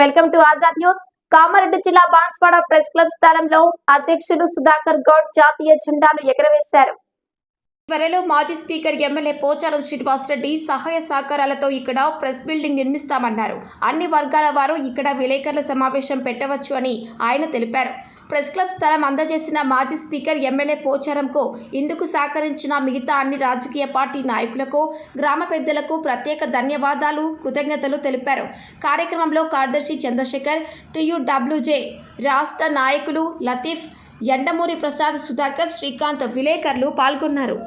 Welcome to Azad news. Kamareddy జిల్లా Banswada press club స్థలంలో అధ్యక్షులు సుధాకర్ గౌడ్ జాతీయ జెండాను ఎగరవేశారు. త్వరలో మాజీ స్పీకర్ ఎమ్మెల్యే పోచారం శ్రీనివాసరెడ్డి సహాయ సహకారాలతో ఇక్కడ ప్రెస్ బిల్డింగ్ నిర్మిస్తామన్నారు. అన్ని వర్గాల వారు ఇక్కడ విలేకరుల సమావేశం పెట్టవచ్చు అని ఆయన తెలిపారు. ప్రెస్ క్లబ్ స్థలం అందజేసిన మాజీ స్పీకర్ ఎమ్మెల్యే పోచారంకు ఇందుకు సహకరించిన మిగతా అన్ని రాజకీయ పార్టీ నాయకులకు గ్రామ పెద్దలకు ప్రత్యేక ధన్యవాదాలు కృతజ్ఞతలు తెలిపారు. కార్యక్రమంలో కార్యదర్శి చంద్రశేఖర్ టియుడబ్ల్యూజే రాష్ట్ర నాయకులు లతీఫ్ ఎండమూరి ప్రసాద్ సుధాకర్ శ్రీకాంత్ విలేకరులు పాల్గొన్నారు.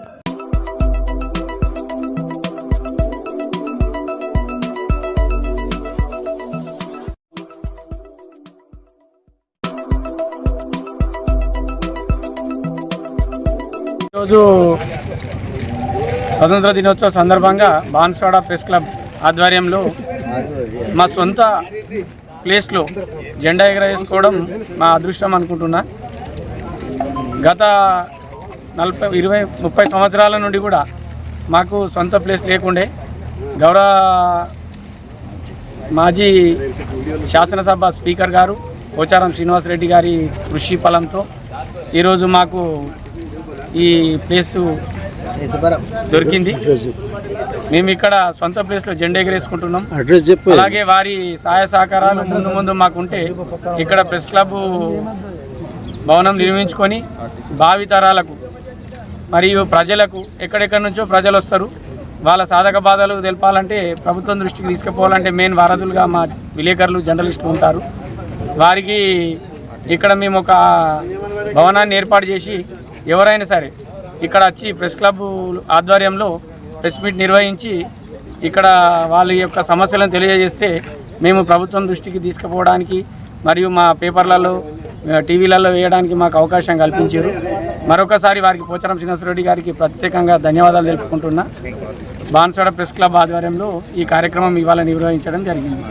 ఈరోజు స్వతంత్ర దినోత్సవ సందర్భంగా బాన్స్వాడ ప్రెస్ క్లబ్ ఆధ్వర్యంలో మా సొంత ప్లేస్లో జెండా ఎగరేసుకోవడం మా అదృష్టం అనుకుంటున్నా. గత నలభై ఇరవై ముప్పై సంవత్సరాల నుండి కూడా మాకు సొంత ప్లేస్ లేకుండే గౌరవ మాజీ శాసనసభ స్పీకర్ గారు పోచారం శ్రీనివాసరెడ్డి గారి కృషి ఫలంతో ఈరోజు మాకు ఈ ప్లేసు దొరికింది. మేము ఇక్కడ సొంత ప్లేస్లో జెండా ఎగరేసుకుంటున్నాం అడ్రస్ చెప్పు. అలాగే వారి సహాయ సహకారాలు ముందు ముందు మాకుంటే ఇక్కడ ప్రెస్ క్లబ్ భవనం నిర్మించుకొని భావితరాలకు మరియు ప్రజలకు ఎక్కడెక్కడి నుంచో ప్రజలు వస్తారు. వాళ్ళ సాధక బాధలు తెలపాలంటే ప్రభుత్వం దృష్టికి తీసుకుపోవాలంటే మెయిన్ వారధులుగా మా విలేకరులు జర్నలిస్టులు ఉంటారు. వారికి ఇక్కడ మేము ఒక భవనాన్ని ఏర్పాటు చేసి ఎవరైనా సరే ఇక్కడ వచ్చి ప్రెస్ క్లబ్ ఆధ్వర్యంలో ప్రెస్ మీట్ నిర్వహించి ఇక్కడ వాళ్ళ యొక్క సమస్యలను తెలియజేస్తే మేము ప్రభుత్వం దృష్టికి తీసుకుపోవడానికి మరియు మా పేపర్లలో టీవీలలో వేయడానికి మాకు అవకాశం కల్పించారు. మరొకసారి వారికి పోచారం శ్రీనివాసరెడ్డి గారికి ప్రత్యేకంగా ధన్యవాదాలు తెలుపుకుంటున్నా. బాన్సోడ ప్రెస్ క్లబ్ ఆధ్వర్యంలో ఈ కార్యక్రమం ఇవాళ నిర్వహించడం జరిగింది.